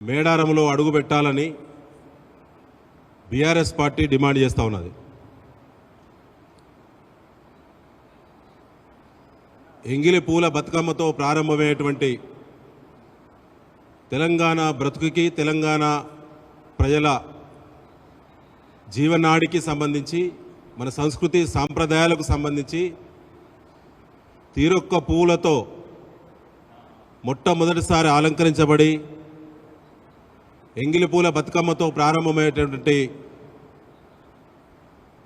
మేడారంలో అడుగు పెట్టాలని బీఆర్ఎస్ పార్టీ డిమాండ్ చేస్తూ ఉన్నది. ఎంగిలి పూల బతుకమ్మతో ప్రారంభమయ్యేటువంటి తెలంగాణ బ్రతుకుకి తెలంగాణ ప్రజల జీవనాడికి సంబంధించి మన సంస్కృతి సాంప్రదాయాలకు సంబంధించి తీరొక్క పూలతో మొట్టమొదటిసారి అలంకరించబడి ఎంగిలి పూల బతుకమ్మతో ప్రారంభమయ్యేటటువంటి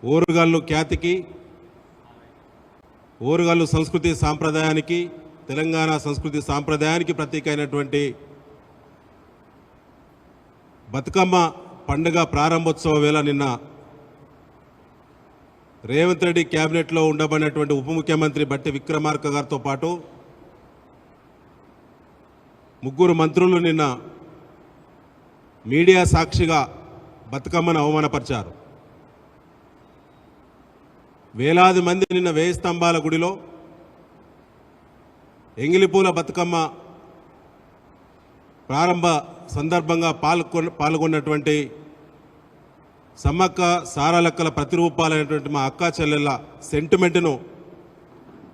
ఓరుగాళ్ళు ఖ్యాతికి ఓరుగాళ్ళు సంస్కృతి సాంప్రదాయానికి తెలంగాణ సంస్కృతి సాంప్రదాయానికి ప్రతీక అయినటువంటి బతుకమ్మ పండుగ ప్రారంభోత్సవ వేళ నిన్న రేవంత్ రెడ్డి క్యాబినెట్లో ఉండబడినటువంటి ఉప ముఖ్యమంత్రి బట్టి విక్రమార్క గారితో పాటు ముగ్గురు మంత్రులు నిన్న మీడియా సాక్షిగా బతుకమ్మను అవమానపరిచారు. వేలాది మంది నిన్న వేయి స్తంభాల గుడిలో ఎంగిలిపూల బతుకమ్మ ప్రారంభ సందర్భంగా పాల్గొన్న పాల్గొన్నటువంటి సమ్మక్క సారాలక్కల ప్రతిరూపాలైనటువంటి మా అక్క చెల్లెళ్ళ సెంటిమెంట్ను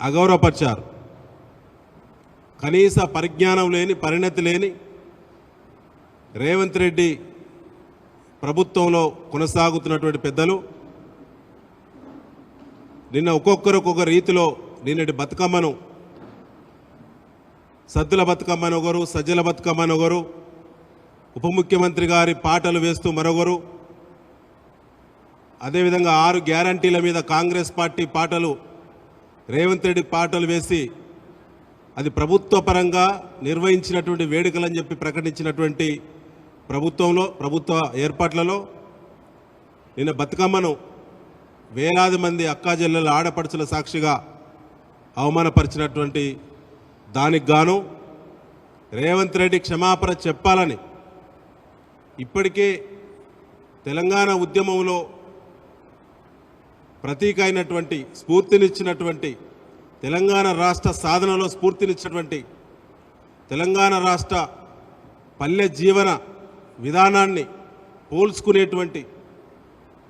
అగౌరవపరిచారు. కనీస పరిజ్ఞానం లేని పరిణతి లేని రేవంత్ రెడ్డి ప్రభుత్వంలో కొనసాగుతున్నటువంటి పెద్దలు నిన్న ఒక్కొక్కరు ఒక్కొక్క రీతిలో నిన్నటి బతుకమ్మను సద్దుల బతుకమ్మను ఒకరు సజ్జల బతుకమ్మను ఒకరు ఉప ముఖ్యమంత్రి గారి పాటలు వేస్తూ మరొకరు. అదేవిధంగా ఆరు గ్యారంటీల మీద కాంగ్రెస్ పార్టీ పాటలు రేవంత్ రెడ్డి పాటలు వేసి అది ప్రభుత్వ పరంగా నిర్వహించినటువంటి వేడుకలని చెప్పి ప్రకటించినటువంటి ప్రభుత్వంలో ప్రభుత్వ ఏర్పాట్లలో నిన్న బతుకమ్మను వేలాది మంది అక్కాజెల్లెల ఆడపడుచుల సాక్షిగా అవమానపరిచినటువంటి దానికి గాను రేవంత్ రెడ్డి క్షమాపణ చెప్పాలని ఇప్పటికే తెలంగాణ ఉద్యమంలో ప్రతీక అయినటువంటి స్ఫూర్తినిచ్చినటువంటి తెలంగాణ రాష్ట్ర సాధనలో స్ఫూర్తినిచ్చినటువంటి తెలంగాణ రాష్ట్ర పల్లె జీవన విధానాన్ని పోల్చుకునేటువంటి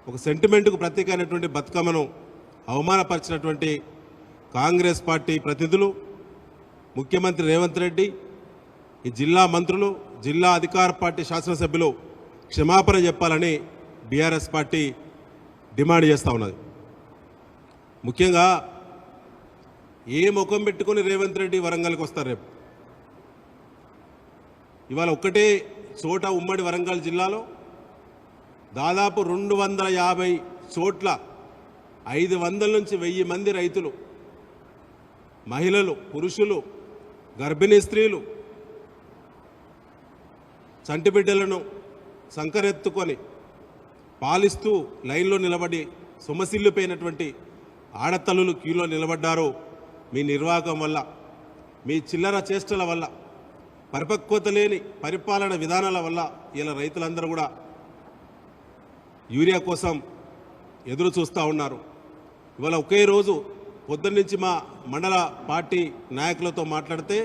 ఒక సెంటిమెంట్కు ప్రతీక అయినటువంటి బతుకమ్మను అవమానపరిచినటువంటి కాంగ్రెస్ పార్టీ ప్రతినిధులు ముఖ్యమంత్రి రేవంత్ రెడ్డి ఈ జిల్లా మంత్రులు జిల్లా అధికార పార్టీ శాసనసభ్యులు క్షమాపణ చెప్పాలని బీఆర్ఎస్ పార్టీ డిమాండ్ చేస్తూ ఉన్నది. ముఖ్యంగా ఏ ముఖం పెట్టుకొని రేవంత్ రెడ్డి వరంగల్కి వస్తారు రేపు? ఇవాళ ఒక్కటే చోట ఉమ్మడి వరంగల్ జిల్లాలో దాదాపు రెండు వందల యాభై చోట్ల ఐదు వందల నుంచి వెయ్యి మంది రైతులు మహిళలు పురుషులు గర్భిణీ స్త్రీలు చంటి బిడ్డలను సంకరెత్తుకొని పాలిస్తూ లైన్లో నిలబడి సొమసిల్లిపోయినటువంటి ఆడతల్లులు క్యూలో నిలబడ్డారు. మీ నిర్వాహకం వల్ల మీ చిల్లర చేష్టల వల్ల పరిపక్వత లేని పరిపాలన విధానాల వల్ల ఇలా రైతులందరూ కూడా యూరియా కోసం ఎదురు చూస్తూ ఉన్నారు. ఇవాళ ఒకే రోజు పొద్దున్నుంచి మా మండల పార్టీ నాయకులతో మాట్లాడితే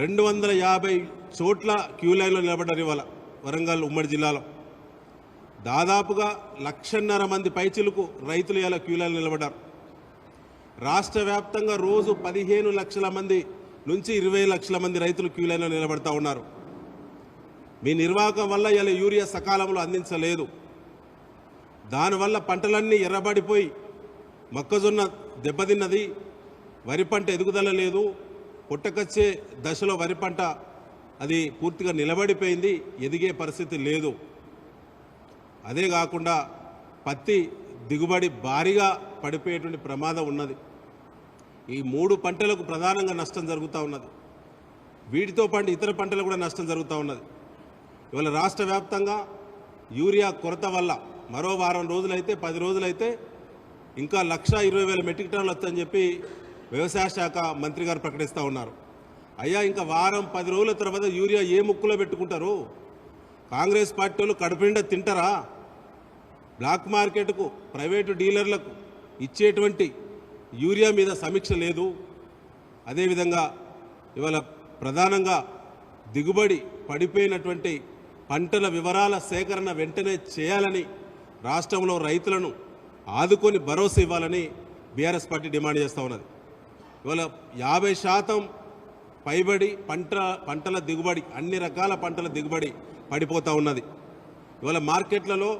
రెండు వందల యాభై చోట్ల క్యూ లైన్లో నిలబడ్డారు ఇవాళ వరంగల్ ఉమ్మడి జిల్లాలో. దాదాపుగా లక్షన్నర మంది పైచిలకు రైతులు ఇలా క్యూ లైన్లో నిలబడ్డారు. రాష్ట్ర వ్యాప్తంగా రోజు పదిహేను లక్షల మంది నుంచి ఇరవై లక్షల మంది రైతులు క్యూ లైన్లో నిలబడతా ఉన్నారు. మీ నిర్వాహకం వల్ల ఇలా యూరియా సకాలంలో అందించలేదు. దానివల్ల పంటలన్నీ ఎర్రబడిపోయి మొక్కజొన్న దెబ్బతిన్నది వరి పంట ఎదుగుదల లేదు. పుట్టకచ్చే దశలో వరి పంట అది పూర్తిగా నిలబడిపోయింది ఎదిగే పరిస్థితి లేదు. అదే కాకుండా పత్తి దిగుబడి భారీగా పడిపోయేటువంటి ప్రమాదం ఉన్నది. ఈ మూడు పంటలకు ప్రధానంగా నష్టం జరుగుతూ ఉన్నది. వీటితో పాటు ఇతర పంటలు కూడా నష్టం జరుగుతూ ఉన్నది. ఇవాళ రాష్ట్ర వ్యాప్తంగా యూరియా కొరత వల్ల మరో వారం రోజులైతే పది రోజులైతే ఇంకా లక్ష ఇరవై వేల మెట్రిక్ టన్నులు వస్తాయని చెప్పి వ్యవసాయ శాఖ మంత్రి గారు ప్రకటిస్తూ ఉన్నారు. అయ్యా ఇంకా వారం పది రోజుల తర్వాత యూరియా ఏ ముక్కులో పెట్టుకుంటారు? కాంగ్రెస్ పార్టీ వాళ్ళు కడుపునిండా తింటారా? బ్లాక్ మార్కెట్కు ప్రైవేటు డీలర్లకు ఇచ్చేటువంటి యూరియా మీద సమీక్ష లేదు. అదేవిధంగా ఇవాళ ప్రధానంగా దిగుబడి పడిపోయినటువంటి పంటల వివరాల సేకరణ వెంటనే చేయాలని రాష్ట్రంలో రైతులను ఆదుకొని భరోసా ఇవ్వాలని బీఆర్ఎస్ పార్టీ డిమాండ్ చేస్తూ ఉన్నది. ఇవాళ యాభై శాతం పైబడి పంట పంటల దిగుబడి అన్ని రకాల పంటల దిగుబడి పడిపోతూ ఉన్నది. ఇవాళ మార్కెట్లలో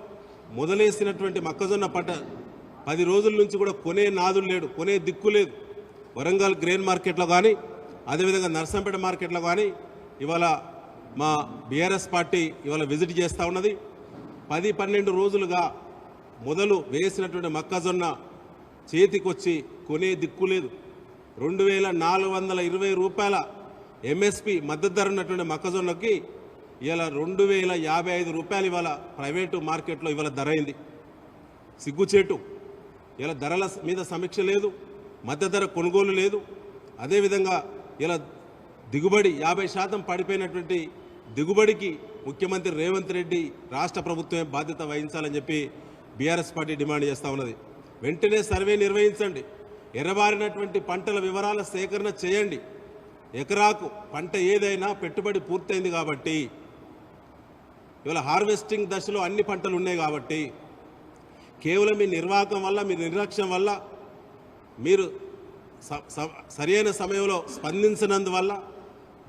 మొదలేసినటువంటి మొక్కజొన్న పంట పది రోజుల నుంచి కూడా కొనే నాదులు లేడు కొనే దిక్కు లేదు. వరంగల్ గ్రెయిన్ మార్కెట్లో కానీ అదేవిధంగా నర్సంపేట మార్కెట్లో కానీ ఇవాళ మా బీఆర్ఎస్ పార్టీ ఇవాళ విజిట్ చేస్తూ ఉన్నది. పది పన్నెండు రోజులుగా మొదలు వేసినటువంటి మొక్కజొన్న చేతికొచ్చి కొనే దిక్కు లేదు. రెండు వేల నాలుగు వందల ఇరవై రూపాయల ఎంఎస్పి మద్దతు ధర ఉన్నటువంటి మొక్కజొన్నకి ఇవాళ రెండు వేల యాభై ఐదు రూపాయలు ఇవాళ ప్రైవేటు మార్కెట్లో ఇవాళ ధర అయింది సిగ్గుచేటు. ఇలా ధరల మీద సమీక్ష లేదు మధ్య ధర కొనుగోలు లేదు. అదేవిధంగా ఇలా దిగుబడి యాభై శాతం పడిపోయినటువంటి దిగుబడికి ముఖ్యమంత్రి రేవంత్ రెడ్డి రాష్ట్ర ప్రభుత్వమే బాధ్యత వహించాలని చెప్పి బీఆర్ఎస్ పార్టీ డిమాండ్ చేస్తూ ఉన్నది. వెంటనే సర్వే నిర్వహించండి. ఎర్రబారినటువంటి పంటల వివరాల సేకరణ చేయండి. ఎకరాకు పంట ఏదైనా పెట్టుబడి పూర్తయింది కాబట్టి ఇవాళ హార్వెస్టింగ్ దశలో అన్ని పంటలు ఉన్నాయి కాబట్టి కేవలం మీ నిర్వాహకం వల్ల మీ నిర్లక్ష్యం వల్ల మీరు స- సరైన సమయంలో స్పందించినందువల్ల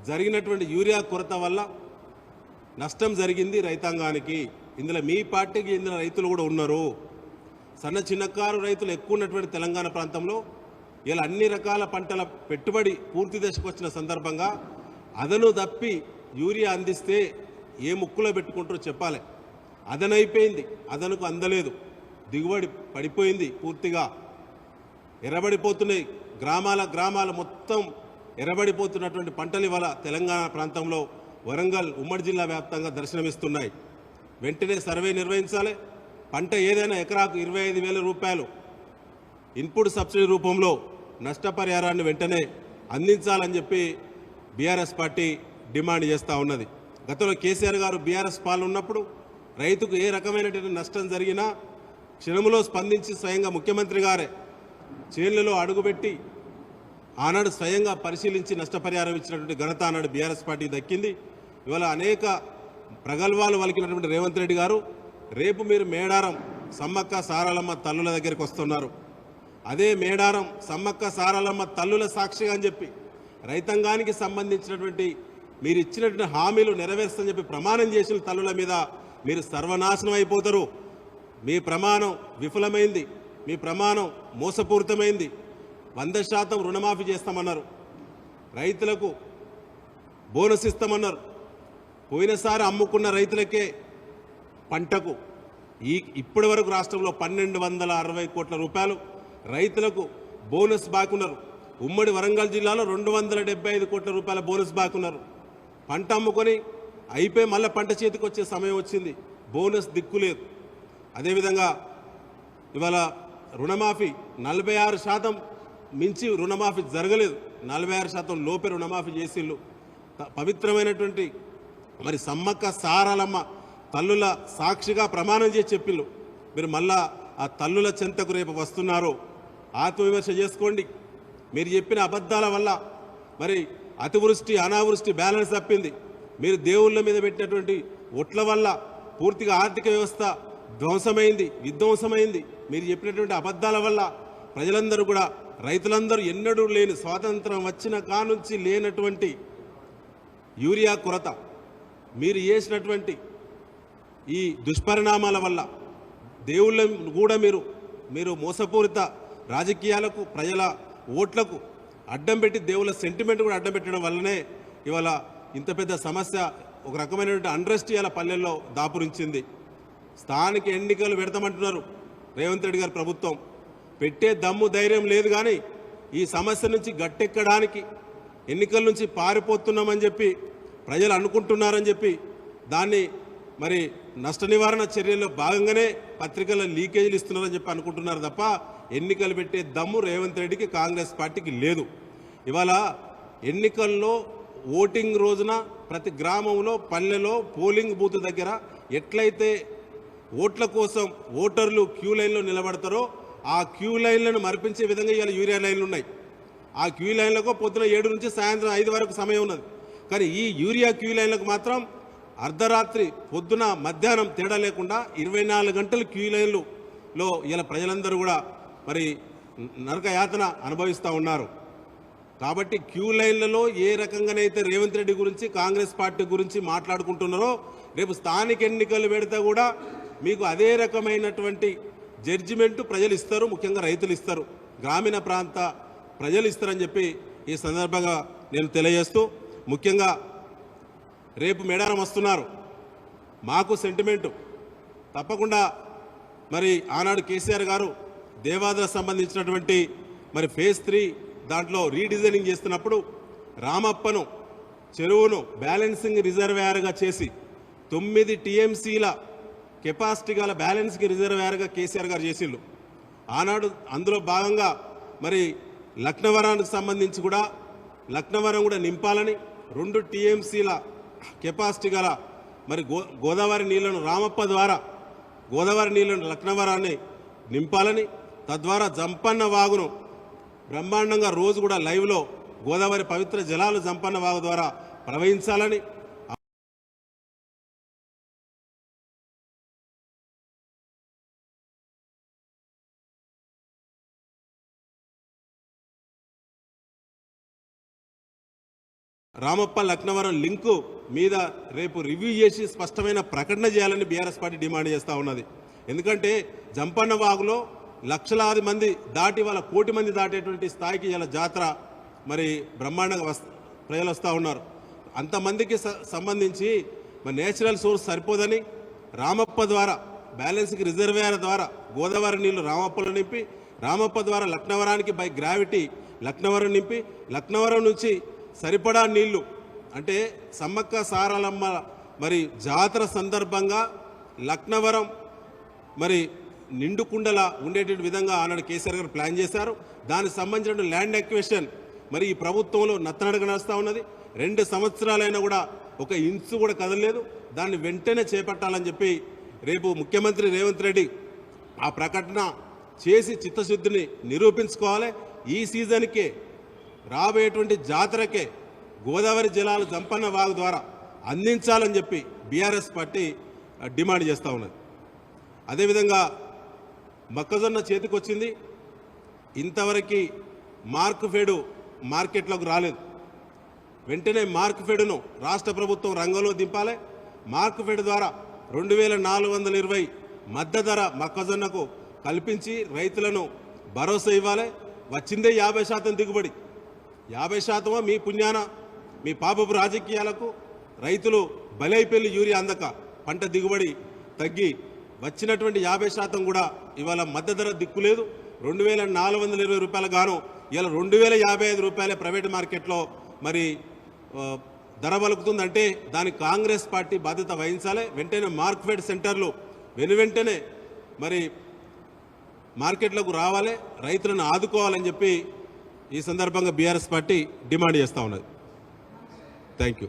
జరిగినటువంటి యూరియా కొరత వల్ల నష్టం జరిగింది రైతాంగానికి. ఇందులో మీ పార్టీకి ఇందులో రైతులు కూడా ఉన్నారు. సన్న చిన్నకారు రైతులు ఎక్కువ ఉన్నటువంటి తెలంగాణ ప్రాంతంలో ఇలా అన్ని రకాల పంటల పెట్టుబడి పూర్తి దశకు వచ్చిన సందర్భంగా అదను తప్పి యూరియా అందిస్తే ఏ ముక్కులో పెట్టుకుంటారో చెప్పాలి. అదనైపోయింది. అదనుకు అందలేదు. దిగుబడి పడిపోయింది పూర్తిగా. ఎర్రబడిపోతున్నాయి. గ్రామాల గ్రామాల మొత్తం ఎర్రబడిపోతున్నటువంటి పంటలు ఇవాళ తెలంగాణ ప్రాంతంలో వరంగల్ ఉమ్మడి జిల్లా వ్యాప్తంగా దర్శనమిస్తున్నాయి. వెంటనే సర్వే నిర్వహించాలి. పంట ఏదైనా ఎకరాకు ఇరవై ఐదు వేల రూపాయలు ఇన్పుట్ సబ్సిడీ రూపంలో నష్టపరిహారాన్ని వెంటనే అందించాలని చెప్పి బీఆర్ఎస్ పార్టీ డిమాండ్ చేస్తూ ఉన్నది. గతంలో కేసీఆర్ గారు బీఆర్ఎస్ పాలన ఉన్నప్పుడు రైతుకు ఏ రకమైనటువంటి నష్టం జరిగినా క్షణములో స్పందించి స్వయంగా ముఖ్యమంత్రి గారే చేళ్ళలో అడుగుపెట్టి ఆనాడు స్వయంగా పరిశీలించి నష్టపరిహారం ఇచ్చినటువంటి ఘనత ఆనాడు బీఆర్ఎస్ పార్టీ దక్కింది. ఇవాళ అనేక ప్రగల్భాలు వలికినటువంటి రేవంత్ రెడ్డి గారు రేపు మీరు మేడారం సమ్మక్క సారాలమ్మ తల్లుల దగ్గరికి వస్తున్నారు. అదే మేడారం సమ్మక్క సారాలమ్మ తల్లుల సాక్షిగా అని చెప్పి రైతాంగానికి సంబంధించినటువంటి మీరు ఇచ్చినటువంటి హామీలు నెరవేరుస్తని చెప్పి ప్రమాణం చేసిన తల్లుల మీద మీరు సర్వనాశనం అయిపోతారు. మీ ప్రమాణం విఫలమైంది. మీ ప్రమాణం మోసపూరితమైంది. వంద శాతం రుణమాఫీ చేస్తామన్నారు. రైతులకు బోనస్ ఇస్తామన్నారు. పోయినసారి అమ్ముకున్న రైతులకే పంటకు ఈ ఇప్పటి వరకు రాష్ట్రంలో పన్నెండు వందల అరవై కోట్ల రూపాయలు రైతులకు బోనస్ బాకున్నారు. ఉమ్మడి వరంగల్ జిల్లాలో రెండు వందల డెబ్బై ఐదు కోట్ల రూపాయల బోనస్ బాకున్నారు. పంట అమ్ముకొని అయిపోయి మళ్ళీ పంట చేతికి వచ్చే సమయం వచ్చింది. బోనస్ దిక్కులేదు అదేవిధంగా ఇవాళ రుణమాఫీ నలభై ఆరు శాతం మించి రుణమాఫీ జరగలేదు. నలభై ఆరు శాతం లోపే రుణమాఫీ చేసిళ్ళు. పవిత్రమైనటువంటి మరి సమ్మక్క సారాలమ్మ తల్లుల సాక్షిగా ప్రమాణం చేసి చెప్పిళ్ళు. మీరు మళ్ళా ఆ తల్లుల చెంతకు రేపు వస్తున్నారు ఆత్మవిమర్శ చేసుకోండి. మీరు చెప్పిన అబద్ధాల వల్ల మరి అతివృష్టి అనావృష్టి బ్యాలెన్స్ తప్పింది. మీరు దేవుళ్ళ మీద పెట్టినటువంటి ఒట్ల వల్ల పూర్తిగా ఆర్థిక వ్యవస్థ ధ్వంసమైంది విధ్వంసమైంది. మీరు చెప్పినటువంటి అబద్ధాల వల్ల ప్రజలందరూ కూడా రైతులందరూ ఎన్నడూ లేని స్వాతంత్రం వచ్చిన కానుంచి లేనటువంటి యూరియా కొరత మీరు చేసినటువంటి ఈ దుష్పరిణామాల వల్ల దేవుళ్ళను కూడా మీరు మీరు మోసపూరిత రాజకీయాలకు ప్రజల ఓట్లకు అడ్డం పెట్టి దేవుళ్ళ సెంటిమెంట్ కూడా అడ్డం పెట్టడం వల్లనే ఇవాళ ఇంత పెద్ద సమస్య ఒక రకమైనటువంటి అండ్రెస్ట్ ఇవాళ పల్లెల్లో దాపురించింది. స్థానిక ఎన్నికలు పెడతామంటున్నారు. రేవంత్ రెడ్డి గారు ప్రభుత్వం. పెట్టే దమ్ము ధైర్యం లేదు కానీ ఈ సమస్య నుంచి గట్టెక్కడానికి ఎన్నికల నుంచి పారిపోతున్నామని చెప్పి ప్రజలు అనుకుంటున్నారని చెప్పి దాన్ని మరి నష్ట నివారణ చర్యల్లో భాగంగానే పత్రికల లీకేజీలు ఇస్తున్నారని చెప్పి అనుకుంటున్నారు తప్ప ఎన్నికలు పెట్టే దమ్ము రేవంత్ రెడ్డికి కాంగ్రెస్ పార్టీకి లేదు. ఇవాళ ఎన్నికల్లో ఓటింగ్ రోజున ప్రతి గ్రామంలో పల్లెలో పోలింగ్ బూత్ దగ్గర ఎట్లయితే ఓట్ల కోసం ఓటర్లు క్యూ లైన్లో నిలబడతారో ఆ క్యూ లైన్లను మరిపించే విధంగా ఇవాళ యూరియా లైన్లు ఉన్నాయి. ఆ క్యూ లైన్లకు పొద్దున ఏడు నుంచి సాయంత్రం ఐదు వరకు సమయం ఉన్నది. కానీ ఈ యూరియా క్యూ లైన్లకు మాత్రం అర్ధరాత్రి పొద్దున మధ్యాహ్నం తేడా లేకుండా ఇరవై నాలుగు గంటలు క్యూ లైన్లులో ఇలా ప్రజలందరూ కూడా మరి నరక యాతన అనుభవిస్తూ ఉన్నారు. కాబట్టి క్యూ లైన్లలో ఏ రకంగానైతే రేవంత్ రెడ్డి గురించి కాంగ్రెస్ పార్టీ గురించి మాట్లాడుకుంటున్నారో రేపు స్థానిక ఎన్నికలు పెడితే కూడా మీకు అదే రకమైనటువంటి జడ్జిమెంట్ ప్రజలు ఇస్తారు ముఖ్యంగా రైతులు ఇస్తారు. గ్రామీణ ప్రాంత ప్రజలు ఇస్తారని చెప్పి ఈ సందర్భంగా నేను తెలియజేస్తూ ముఖ్యంగా రేపు మేడారం వస్తున్నారు. మాకు సెంటిమెంటు తప్పకుండా మరి ఆనాడు కేసీఆర్ గారు దేవాదర సంబంధించినటువంటి మరి ఫేజ్ త్రీ దాంట్లో రీడిజైనింగ్ చేస్తున్నప్పుడు రామప్పను చెరువును బ్యాలెన్సింగ్ రిజర్వేయర్గా చేసి తొమ్మిది టీఎంసీల కెపాసిటీ గల బ్యాలెన్స్కి రిజర్వాయర్గా కేసీఆర్ గారు చేసిండు. ఆనాడు అందులో భాగంగా మరి లక్నవరానికి సంబంధించి కూడా లక్నవరం కూడా నింపాలని రెండు టీఎంసీల కెపాసిటీ గల మరి గో గోదావరి నీళ్ళను రామప్ప ద్వారా గోదావరి నీళ్ళను లక్నవరాన్ని నింపాలని తద్వారా జంపన్న వాగును బ్రహ్మాండంగా రోజు కూడా లైవ్లో గోదావరి పవిత్ర జలాలు జంపన్న వాగు ద్వారా ప్రవహించాలని రామప్ప లక్నవరం లింకు మీద రేపు రివ్యూ చేసి స్పష్టమైన ప్రకటన చేయాలని బీఆర్ఎస్ పార్టీ డిమాండ్ చేస్తూ ఉన్నది. ఎందుకంటే జంపన్న వాగులో లక్షలాది మంది దాటి వాళ్ళ కోటి మంది దాటేటువంటి స్థాయికి ఇలా జాతర మరి బ్రహ్మాండంగా వస్ ప్రజలు వస్తూ ఉన్నారు. అంతమందికి స- సంబంధించి మరి నేచురల్ సోర్స్ సరిపోదని రామప్ప ద్వారా బ్యాలెన్స్కి రిజర్వేయర్ ద్వారా గోదావరి నీళ్ళు రామప్పలో నింపి రామప్ప ద్వారా లక్నవరానికి బై గ్రావిటీ లక్నవరం నింపి లక్నవరం నుంచి సరిపడా నీళ్ళు. అంటే సమ్మక్క సారాలమ్మ మరి జాతర సందర్భంగా లక్నవరం మరి నిండుకుండలా ఉండేటువంటి విధంగా ఆనాడు కేసీఆర్ గారు ప్లాన్ చేశారు. దానికి సంబంధించిన ల్యాండ్ ఎక్వేషన్ మరి ఈ ప్రభుత్వంలో నత్తనడక నడుస్తూ ఉన్నది. రెండు సంవత్సరాలైనా కూడా ఒక ఇంచు కూడా కదలలేదు. దాన్ని వెంటనే చేపట్టాలని చెప్పి రేపు ముఖ్యమంత్రి రేవంత్ రెడ్డి ఆ ప్రకటన చేసి చిత్తశుద్ధిని నిరూపించుకోవాలి. ఈ సీజన్కే రాబోయేటువంటి జాతరకే గోదావరి జలాలు జంపన్న వాగు ద్వారా అందించాలని చెప్పి బీఆర్ఎస్ పార్టీ డిమాండ్ చేస్తూ ఉన్నది. అదేవిధంగా మొక్కజొన్న చేతికొచ్చింది. ఇంతవరకు మార్క్ ఫెడు మార్కెట్లోకి రాలేదు. వెంటనే మార్క్ ఫెడ్ను రాష్ట్ర ప్రభుత్వం రంగంలో దింపాలి. మార్క్ ఫెడ్ ద్వారా రెండు వేల నాలుగు వందల ఇరవై మద్దతు ధర మొక్కజొన్నకు కల్పించి రైతులను భరోసా ఇవ్వాలి. వచ్చిందే యాభై శాతం దిగుబడి. యాభై శాతమో మీ పుణ్యాన మీ పాపపు రాజకీయాలకు రైతులు బలైపెల్లి యూరియా అందక పంట దిగుబడి తగ్గి వచ్చినటువంటి యాభై శాతం కూడా ఇవాళ మద్దతు ధర దిక్కులేదు రెండు వేల నాలుగు వందల ఇరవై రూపాయలు గాను ఇలా రెండు వేల యాభై ఐదు రూపాయలే ప్రైవేట్ మార్కెట్లో మరి ధర పలుకుతుందంటే దానికి కాంగ్రెస్ పార్టీ బాధ్యత వహించాలి. వెంటనే మార్క్ఫెడ్ సెంటర్లు వెను వెంటనే మరి మార్కెట్లకు రావాలి. రైతులను ఆదుకోవాలని చెప్పి ఈ సందర్భంగా బీఆర్ఎస్ పార్టీ డిమాండ్ చేస్తూ ఉన్నది. Thank you